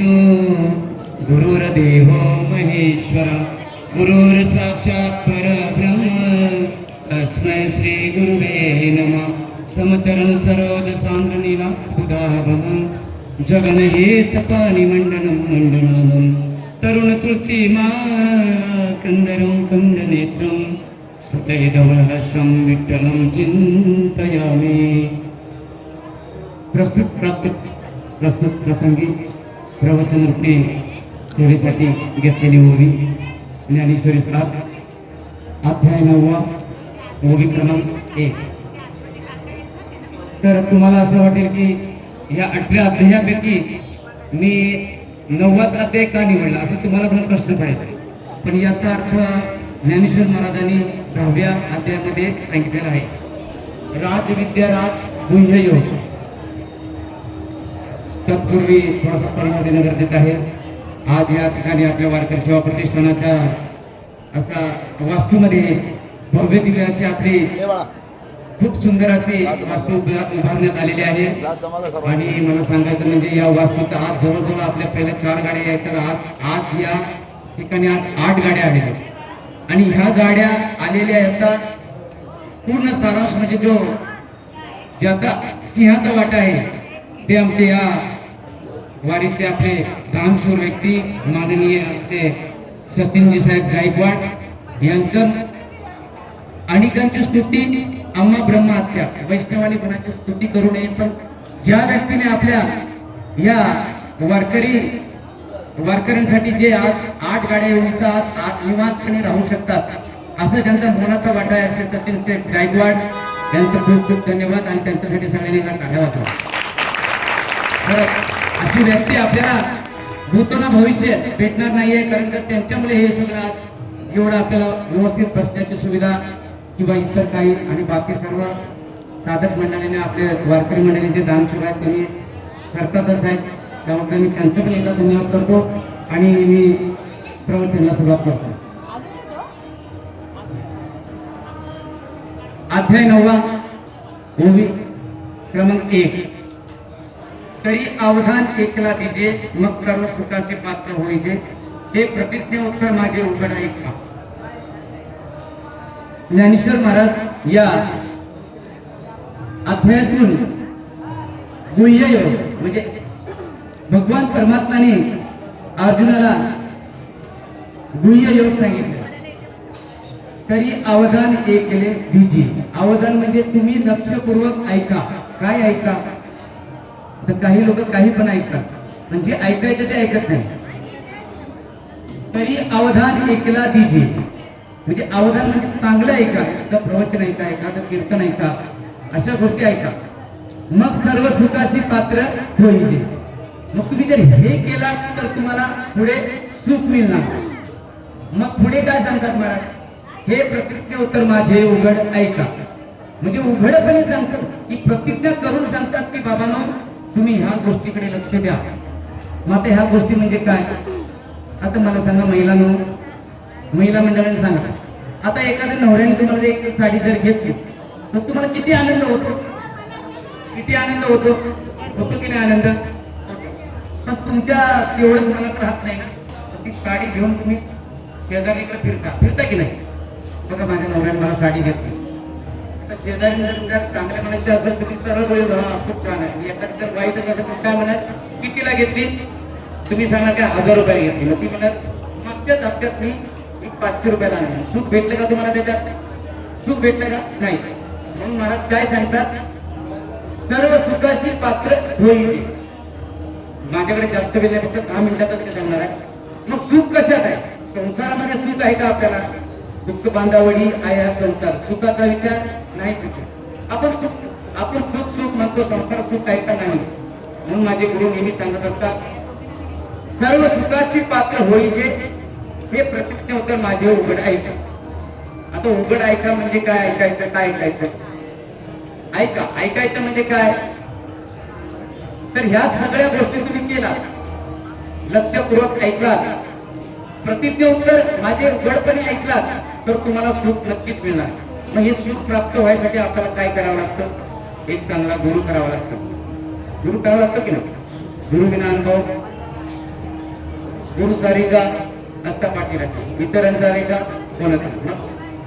विष्णू गुरुर्देवो महेश्वर साक्षात साक्षात् परब्रह्म. तस्मै श्री गुरुवे नमः. समचरण सरोज सांद्रनीला उदाहरणं. जगनहेत पाणी मंडनं मंडनानं तरुण तुळसी माला कंदरं कंदनेत्रं विठ्ठलं चिन्तयामि प्रस्तुत प्राप्त प्रस्तुत प्रसंगी प्रवचन रूपी सेवेसाठी घेतलेली ओवी ज्ञानेश्वरी श्राप अध्याय नववा ओवी क्रमांक एक. तर तुम्हाला असं वाटेल की या अठरा अध्यायापैकी मी नव्वद अध्याय का निवडला? असं तुम्हाला पण प्रश्न पडेल पण याचा अर्थ ज्ञानेश्वर महाराजांनी दहाव्या अध्यायामध्ये सांगितलेला आहे. राजविद्या राज गुंजयोग तत्पूर्वी थोडासा परिणाम देणं गरजेचं आहे. आज या ठिकाणी आपल्या वारकरी सेवा प्रतिष्ठानाच्या असा वास्तूमध्ये भव्य दिव्य अशी आपली खूप सुंदर अशी वास्तू उभा- उभारण्यात आलेली आहे. आणि मला सांगायचं म्हणजे या वास्तूत आज जवळजवळ आपल्या पहिल्या चार गाड्या यायच्या. आज आज या ठिकाणी आज आठ गाड्या आलेल्या आहेत. आणि ह्या गाड्या आलेल्या याचा पूर्ण सारांश म्हणजे जो ज्याचा सिंहाचा वाटा आहे ते आमचे या वारीचे आपले दानशूर व्यक्ती माननीय आपले सचिनजी साहेब गायकवाड यांचं अनेकांची स्तुती अम्मा ब्रह्महत्या वैष्णवानी गुणाची स्तुती करू नये पण ज्या व्यक्तीने आपल्या या वारकरी वारकऱ्यांसाठी जे आज आठ गाड्या उठतात आज निवांतपणे राहू शकतात असं त्यांचा मोलाचा वाटा आहे असे सचिन शेठ गायकवाड यांचं खूप खूप धन्यवाद आणि त्यांच्यासाठी सगळ्यांनी धन्यवाद टाळ्या अशी व्यक्ती आपल्याला भूतो ना भविष्य भेटणार नाहीये कारण का त्यांच्यामुळे हे सगळं एवढं आपल्याला व्यवस्थित बसण्याची सुविधा किंवा इतर काही आणि बाकी सर्व साधक मंडळीने आपले वारकरी मंडळीचे दान सुरू आहेत त्यांनी करतातच आहेत त्यामुळे मी त्यांचं पण एकदा धन्यवाद करतो आणि मी प्रवचनाला सुरुवात करतो. अध्याय नववा ओवी क्रमांक एक. तरी अवधान एकला दिजे मग सर्व सुखाचे पात्र होईजे हे प्रतिज्ञा उत्तर माझे उघड ऐका. ज्ञानेश्वर महाराज या अध्यायातून गुह्य योग म्हणजे भगवान परमात्माने अर्जुनाला गुह्य योग सांगितले. तरी अवधान एक केले बीजी. अवधान म्हणजे तुम्ही लक्षपूर्वक ऐका. काय ऐका? काही लोक काही पण ऐकतात. म्हणजे ऐकायचं ते ऐकत नाही. तरी अवधान ऐकला दिजे म्हणजे अवधान म्हणजे चांगलं ऐका एखादं प्रवचन ऐका एखादं कीर्तन ऐका अशा गोष्टी ऐका. मग सर्व सुखाशी पात्र होईल मग तुम्ही जर हे केला तर तुम्हाला पुढे सुख मिळणार मग पुढे काय सांगतात महाराज? हे प्रतिज्ञा उत्तर माझे उघड ऐका. म्हणजे उघडपणे सांगतात की प्रतिज्ञा करून सांगतात की बाबांनो तुम्ही ह्या गोष्टीकडे लक्ष द्या. मग आता ह्या गोष्टी म्हणजे काय? आता मला सांगा महिलांनो. महिला मंडळाने सांगा. आता एखाद्या नवऱ्याने तुम्हाला एक साडी जर घेतली तर तुम्हाला किती आनंद होतो? किती आनंद होतो? होतो की नाही आनंद? पण तुमच्या एवढं तुम्हाला राहत नाही ना. ती साडी घेऊन तुम्ही शेजारीकडे फिरता. फिरता की नाही? बघा माझ्या नवऱ्याने मला साडी घेतली. शेजारी जर जर चांगल्या म्हणायचे असेल तर ती सरळ हा खूप छान आहे. एखादी जर वाईट असेल तर काय म्हणत कितीला घेतली? तुम्ही सांगा काय हजार रुपयाला घेतली. मग ती म्हणत मागच्याच हप्त्यात मी एक पाचशे रुपयाला आणलं. सुख भेटलं का तुम्हाला त्याच्यात? सुख भेटलं का? नाही. म्हणून महाराज काय सांगतात? सर्व सुखाशी पात्र होईल. माझ्याकडे जास्त वेळ फक्त दहा मिनिटातच सांगणार आहे. मग सुख कशात आहे? संसारामध्ये सुख आहे का आपल्याला? दुःख बांधावडी आया संसार सुखाचा विचार नाही तिथे आपण सुख आपण सुख सुख म्हणतो संसार सुख आहे का नाही? म्हणून माझे गुरु नेहमी सांगत असतात सर्व सुखाची पात्र होईचे हे प्रतिज्ञ होतं माझे उघड ऐक. आता उघड ऐका म्हणजे काय ऐकायचं काय ऐकायचं? ऐका ऐकायचं म्हणजे काय? तर ह्या सगळ्या गोष्टी तुम्ही केला. लक्षपूर्वक ऐकलात. प्रतिज्ञ उत्तर माझे उघडपणे ऐकलात. तर तुम्हाला सुख नक्कीच मिळणार. मग हे सुख प्राप्त व्हायसाठी आपल्याला काय करावं लागतं? एक चांगला गुरु करावा लागतो. गुरु करावा लागतं की नाही? गुरु विना अनुभव. गुरु सारी असता पाठी इतरांचा रे का कोणाचा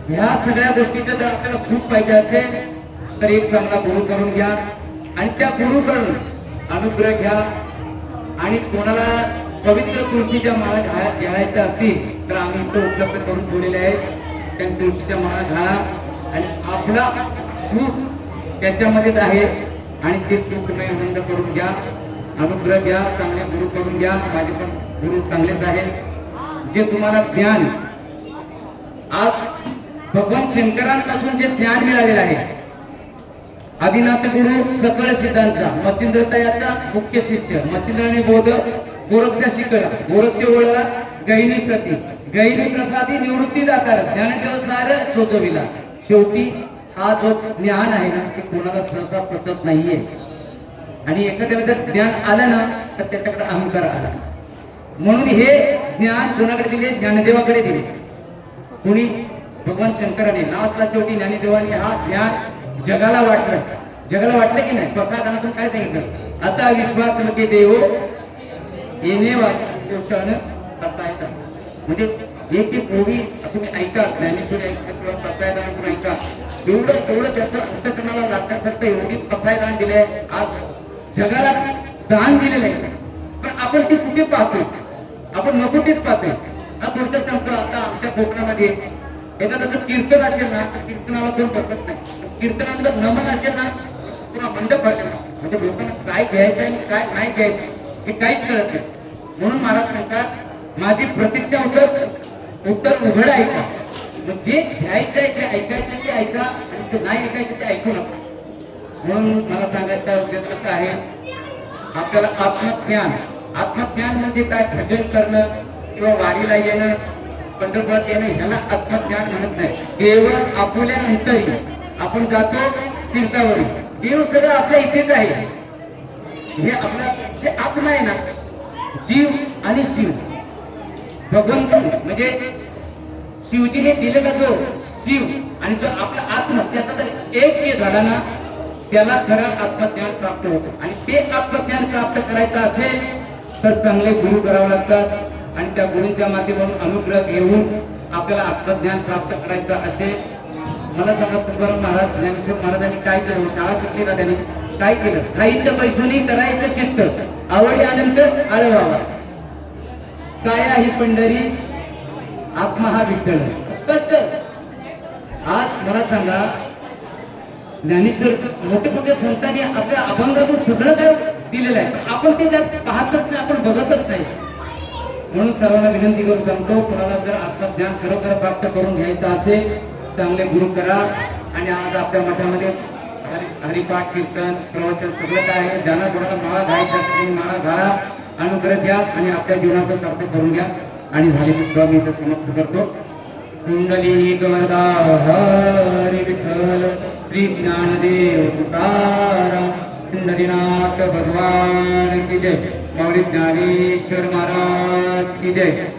ह्या सगळ्या गोष्टीचं जर आपल्याला सुख पाहिजे असेल तर एक चांगला गुरु करून घ्या. आणि त्या गुरुकडून अनुग्रह घ्या. आणि कोणाला पवित्र तुळशीच्या माळा घा घ्यायच्या असतील तर आम्ही तो उपलब्ध करून ठेवलेले आहेत. त्या तुळशीच्या माळा घाला आणि आपला सुख त्याच्यामध्येच आहे. आणि ते सुख तुम्ही आनंद करून घ्या अनुग्रह घ्या चांगले गुरु करून घ्या. माझे पण गुरु चांगलेच आहेत. जे तुम्हाला ज्ञान आज भगवान शंकरांपासून जे ज्ञान मिळालेलं आहे. आदिनाथ गुरु सकळ सिद्धांचा मच्छिंद्रता याचा मुख्य शिष्य मच्छिंद्राने बोध गोरक्षा शिकला गोरक्ष ओळला गैनी प्रती गैनी प्रसादी निवृत्ती दातार ज्ञानदेव सार चोचविला शेवटी हा जो ज्ञान आहे ना ते कोणाला सहसा पचत नाहीये. आणि एखाद्याला जर ज्ञान आलं ना तर त्याच्याकडे अहंकार आला. म्हणून हे ज्ञान कोणाकडे दिले? ज्ञानदेवाकडे दिले. कोणी? भगवान शंकराने. नावातला शेवटी ज्ञानदेवाने हा ज्ञान जगाला वाटलं. जगाला वाटलं की नाही? प्रसादानातून काय सांगितलं? आता विश्वात लोके देव. येणे वाचन म्हणजे एक एक मूवी तुम्ही ऐका ज्ञानेश्वरी ऐका किंवा प्रसायदान ऐका एवढं एवढं त्याचं अंतकरणाला लागण्यासारखं एवढी पसायदान दिले आज जगाला दान दिलेलं आहे. पण आपण ते कुठे पाहतो आपण नको तेच पाहतोय. हा थोडक्यात सांगतो आता आमच्या कोकणामध्ये? एखादं जर कीर्तन असेल ना तर कीर्तनाला कोण बसत नाही. कीर्तनाला जर नमन असेल ना पुन्हा मंडप भरलेला म्हणजे लोकांना काय घ्यायचं आणि काय नाही घ्यायचं हे काहीच कळत नाही. म्हणून महाराज सांगतात माझी प्रतिज्ञा उत्तर उत्तर उघड ऐका. जे घ्यायचं आहे जे ऐकायचं ते ऐका. आणि जे नाही ऐकायचं ते ऐकू नका. म्हणून मला सांगायचा उद्देश कसा आहे आपल्याला आत्मज्ञान आत्मज्ञान म्हणजे काय? भजन करणं किंवा वारीला येणं पंढरपुरात येणं ह्याला आत्मज्ञान म्हणत नाही. केवळ आपुल्यानंतरही आपण जातो तीर्थावरून. देव सगळं आपल्या इथेच आहे. हे आपलं जे आत्मा आहे ना जीव आणि शिव भगवंत म्हणजे शिवजीने दिलेला जो शिव आणि जो आपला आत्महत्याचा जर एक हे झाला ना त्याला खरं आत्मज्ञान प्राप्त होतं. आणि ते आत्मज्ञान प्राप्त करायचं असेल तर चांगले गुरु करावे लागतात. आणि त्या गुरूंच्या माध्यमातून अनुग्रह घेऊन आपल्याला आत्मज्ञान प्राप्त करायचं असेल. मला सांगा तुकाराम महाराज ज्ञानेश्वर महाराजांनी काय केलं? शाळा शिकली ना त्यांनी? काय केलं? खाईचं पैसुनी करायचं चित्त. आवडी आनंद आळवावा. काय ही पंढरी? आत्मा हा विठ्ठल स्पष्ट. आज मला सांगा ज्ञानेश्वर मोठे मोठ्या संतांनी आपल्या अभंगातून सगळं काय दिलेलं आहे आपण ते त्यात पाहतच नाही आपण बघतच नाही. म्हणून सर्वांना विनंती करून सांगतो कोणाला जर आत्मज्ञान खरोखर प्राप्त करून घ्यायचं असेल चांगले गुरु करा. आणि आज आपल्या मठामध्ये हरिपाठ कीर्तन प्रवचन सगळं काय आहे? ज्यांना कोणाला माळा घ्यायचं माळा घाला. अनुग्रह द्या आणि आपल्या जीवनाचं प्राप्त करून घ्या. आणि झाले तर मी इथं समाप्त करतो. कुंडली गवरदा हरी विठ्ठल श्री ज्ञानदेव तुकाराम कुंडलीनाथ भगवान की जय. माऊली ज्ञानेश्वर महाराज की जय.